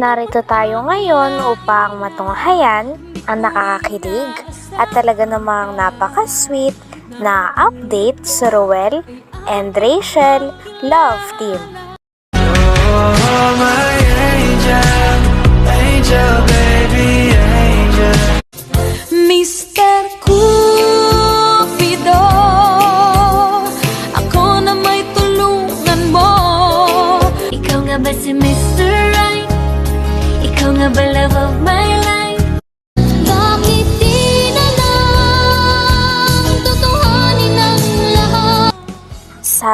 Narito tayo ngayon upang matunghayan ang nakakakilig at talaga namang napaka-sweet na update sa Roel and Rachel Love Team.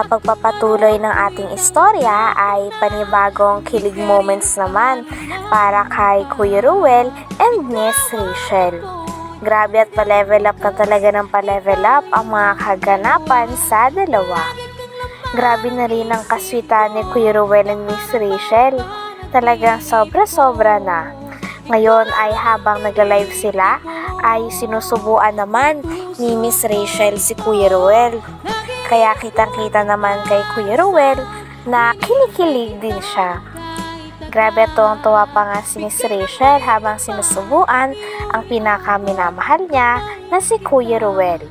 Pagpapatuloy ng ating istorya ay panibagong kilig moments naman para kay Kuya Ruel and Miss Rachel. Grabe at pa-level up na talaga ng pa-level up ang mga kaganapan sa dalawa. Grabe na rin ang kaswitan ni Kuya Ruel and Miss Rachel. Talagang sobra-sobra na. Ngayon ay habang nag-live sila ay sinusubuan naman ni Miss Rachel si Kuya Ruel. Kaya kitang-kita naman kay Kuya Ruel na kinikilig din siya. Grabe tuwang-tuwa pa nga si Miss Rachel habang sinusubuan ang pinakaminamahal niya na si Kuya Ruel.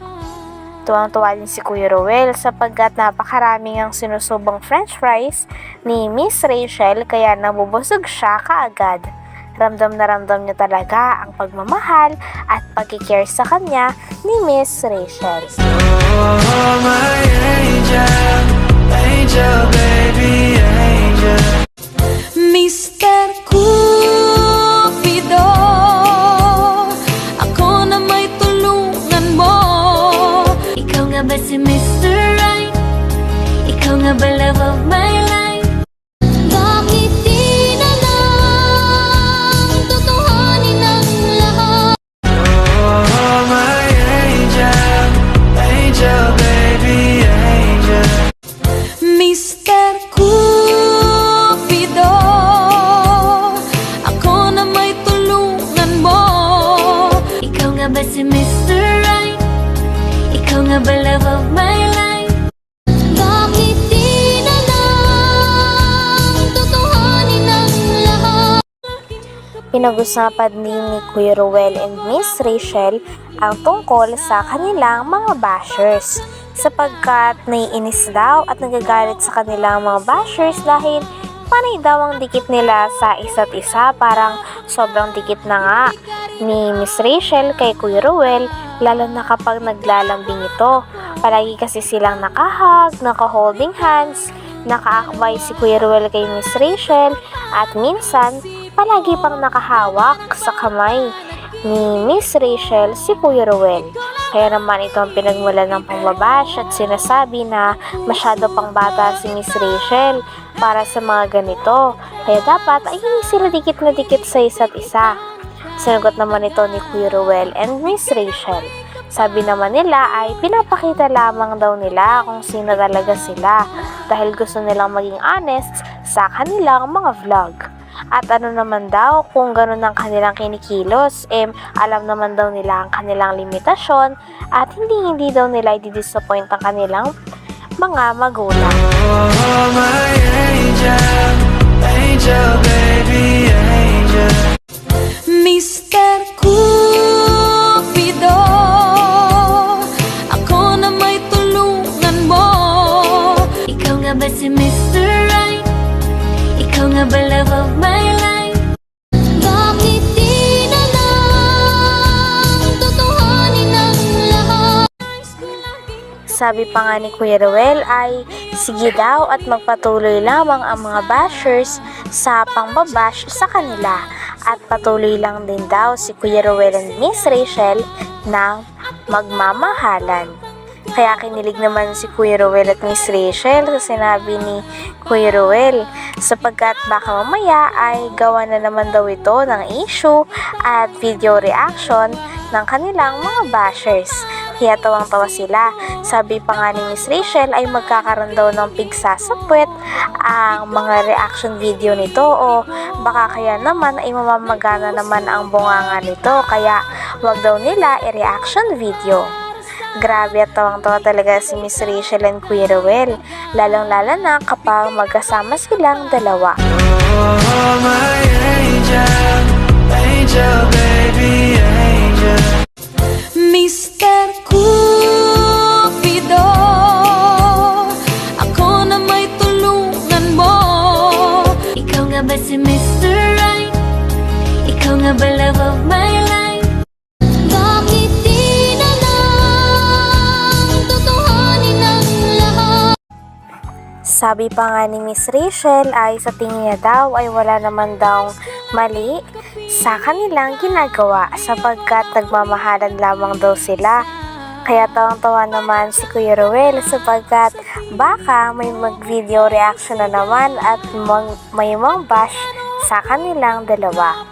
Tuwang-tuwa din si Kuya Ruel sapagkat napakaraming ang sinusubang french fries ni Miss Rachel kaya nabubusog siya kaagad. Ramdam na ramdam niya talaga ang pagmamahal at pagkikare sa kanya ni Miss Rachel. Oh, my angel, angel, baby, angel. Cupido Ako na may tulungan mo Ikaw nga ba si Mr. Right? Ikaw nga ba love of my life? Love of my life? Bakit di na lang Tutuhanin ang lahat? Pinag-usapan din ni Kuya Ruel and Miss Rachel ang tungkol sa kanilang mga bashers sapagkat naiinis daw at nagagalit sa kanilang mga bashers dahil panay daw ang dikit nila sa isa't isa parang sobrang dikit na nga ni Miss Rachel kay Kuya Ruel lalo na kapag naglalambing ito. Palagi kasi silang nakahag, naka-holding hands, nakaakbay si Kuya Ruel kay Miss Rachel at minsan palagi pang nakahawak sa kamay ni Miss Rachel si Kuya Ruel. Kaya naman ito ang pinagmulan ng pangbabash at sinasabi na masyado pang bata si Miss Rachel para sa mga ganito. Kaya dapat ay hindi sila dikit na dikit sa isa't isa. Sinagot naman ito ni Kuya Ruel and Miss Rachel. Sabi naman nila ay pinapakita lamang daw nila kung sino talaga sila dahil gusto nilang maging honest sa kanilang mga vlog. At ano naman daw, kung ganun ang kanilang kinikilos, eh, alam naman daw nila ang kanilang limitasyon at hindi-hindi daw nila i-disappoint ang kanilang mga magulang. Oh, my angel, angel, baby, angel. Mr. Cupido Sabi pa nga ni Kuya Ruel ay sige daw at magpatuloy lamang ang mga bashers sa pangbabash sa kanila. At patuloy lang din daw si Kuya Ruel and Miss Rachel ng magmamahalan. Kaya kinilig naman si Kuya Ruel at Miss Rachel sa sinabi ni Kuya Ruel sapagkat baka mamaya ay gawa na naman daw ito ng issue at video reaction ng kanilang mga bashers. Kaya tawang-tawa sila. Sabi pa nga ni Miss Rachel ay magkakaroon daw ng pigsasapwet ang mga reaction video nito o baka kaya naman ay mamamagana naman ang bunganga nito kaya wag daw nila i-reaction video. Grabe at tawang-tawa talaga si Miss Rachel and Kuya Ruel, lalong-lala na kapag magkasama silang dalawa. Oh, my angel, angel, baby, angel. Mr. Cupido Sabi pa nga ni Miss Rachel ay sa tingin niya daw ay wala naman daw mali sa kanilang ginagawa sapagkat nagmamahalan lamang daw sila. Kaya tawang-tawa naman si Kuya Ruel sapagkat baka may mag-video reaction na naman at may mang bash sa kanilang dalawa.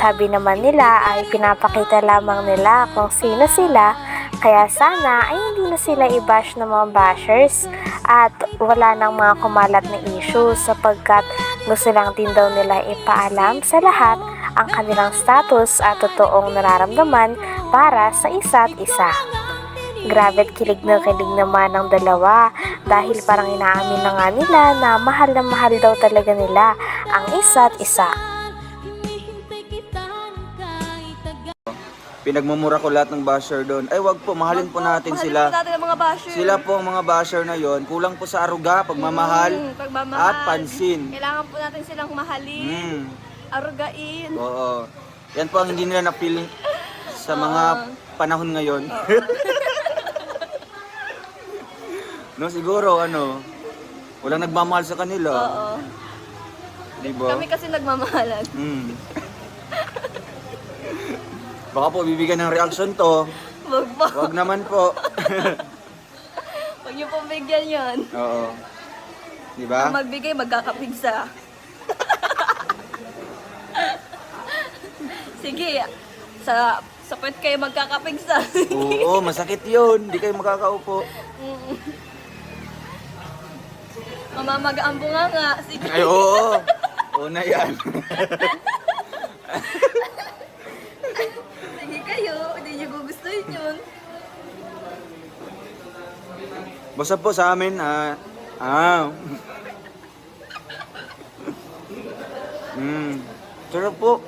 Sabi naman nila ay pinapakita lamang nila kung sino sila kaya sana ay hindi na sila i-bash ng mga bashers at wala nang mga kumalat na issues sapagkat gusto lang din daw nila ipaalam sa lahat ang kanilang status at totoong nararamdaman para sa isa't isa. Grabe at kilig na kilig naman ng dalawa dahil parang inaamin na nga nila na mahal na mahal daw talaga nila ang isa't isa. Pinagmumura ko lahat ng basher doon. Ay wag po, mahalin po natin sila. natin ang mga basher. Sila po ang mga basher na yon. Kulang po sa aruga, pagmamahal, Mm, pagmamahal. at pansin. Kailangan po natin silang mahalin, Mm. arugain. Oo. Yan po ang hindi nila na-feel sa mga panahon ngayon. no, siguro ano, walang nagmamahal sa kanila. Oo. Di ba? Kami kasi nagmamahalan. Mm. Baka po bibigyan ng reaction to. Wag po. Wag naman po. Huwag niyo pong bigyan yun. Oo. Di ba? Ang magbigay, magkakapigsa. Sige, sa sa puwet kayo magkakapigsa. Oo, masakit yun. Di kayo makakaupo. Mamamaga ang bunganga. Sige. Ay, oo. Oo na yan. Kayo, hindi niyo gugustuhin yun. Basta po sa amin, ah, ah. Hmm. Sarap po.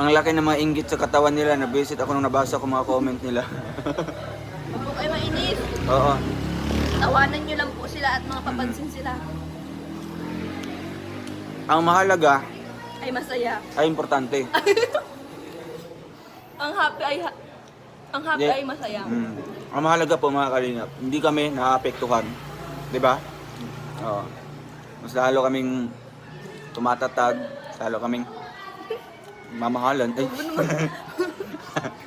Ang laki ng mga inggit sa katawan nila. Nabisit ako nung nabasa ko mga comment nila. Huwag kayo mainis. Oo. Tawanan niyo lang po sila at mga papansin sila. Ang mahalaga Ay masaya. ay importante. Ang happy ay ha- ang happy Yeah. ay masaya. Mm. Ang mahalaga po mga kalingap, hindi kami naapektuhan. Di ba? Oo. Mas lalo kaming tumatatag, lalo kaming mamahalan. Ay,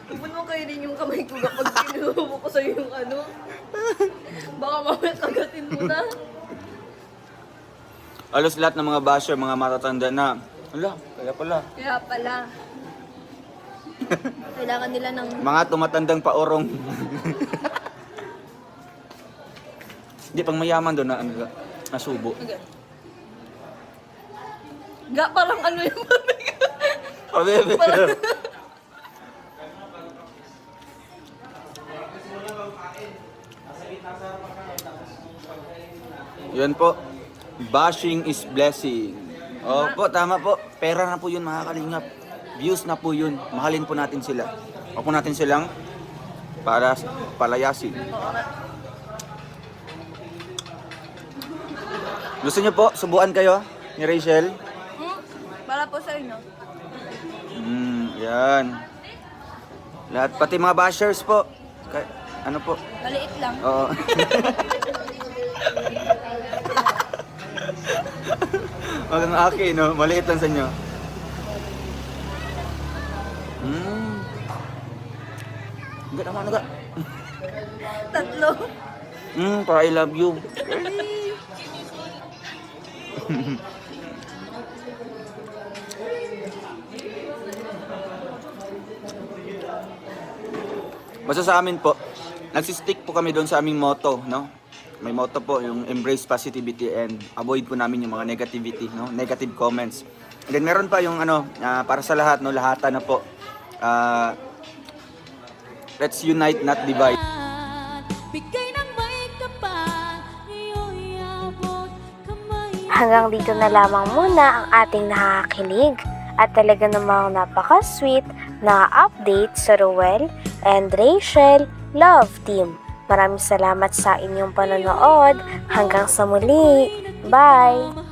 Huwag mo kayo rin yung kamay ko kapag sinubo ko sa'yo yung ano. Baka mamaya kagatin mo na. alos lahat ng mga basher, mga matatanda na, ala, kaya pala. Kaya pala. Kailangan nila ng... Mga tumatandang paorong. Hindi, pang mayaman doon na, ano, nasubo. Okay. Ga, parang ano yung mami. Parang- Yan po. Bashing is blessing. Opo, tama po. Pera na po yun, mga kalingap. Views na po yun. Mahalin po natin sila. Huwag po natin silang para palayasin. Gusto niyo po, subuan kayo ni Rachel? Hmm? Para po sa inyo. Hmm, yan. Lahat, pati mga bashers po. Ka- ano po? Maliit lang. Oo. Wag akin, no? Maliit lang sa inyo. Hmm. Enggak naman, enggak. Tatlo. Hmm, para I love you. Basta sa amin po, nagsistick po kami doon sa aming motto, no? may motto po yung embrace positivity and avoid po namin yung mga negativity, no? Negative comments. And then meron pa yung ano, ah, para sa lahat, no? Lahatan na po. Ah, let's unite, not divide. Hanggang dito na lamang muna ang ating nakakakilig at talaga namang napaka-sweet na update sa Ruel and Rachel Love Team. Maraming salamat sa inyong panonood. Hanggang sa muli. Bye!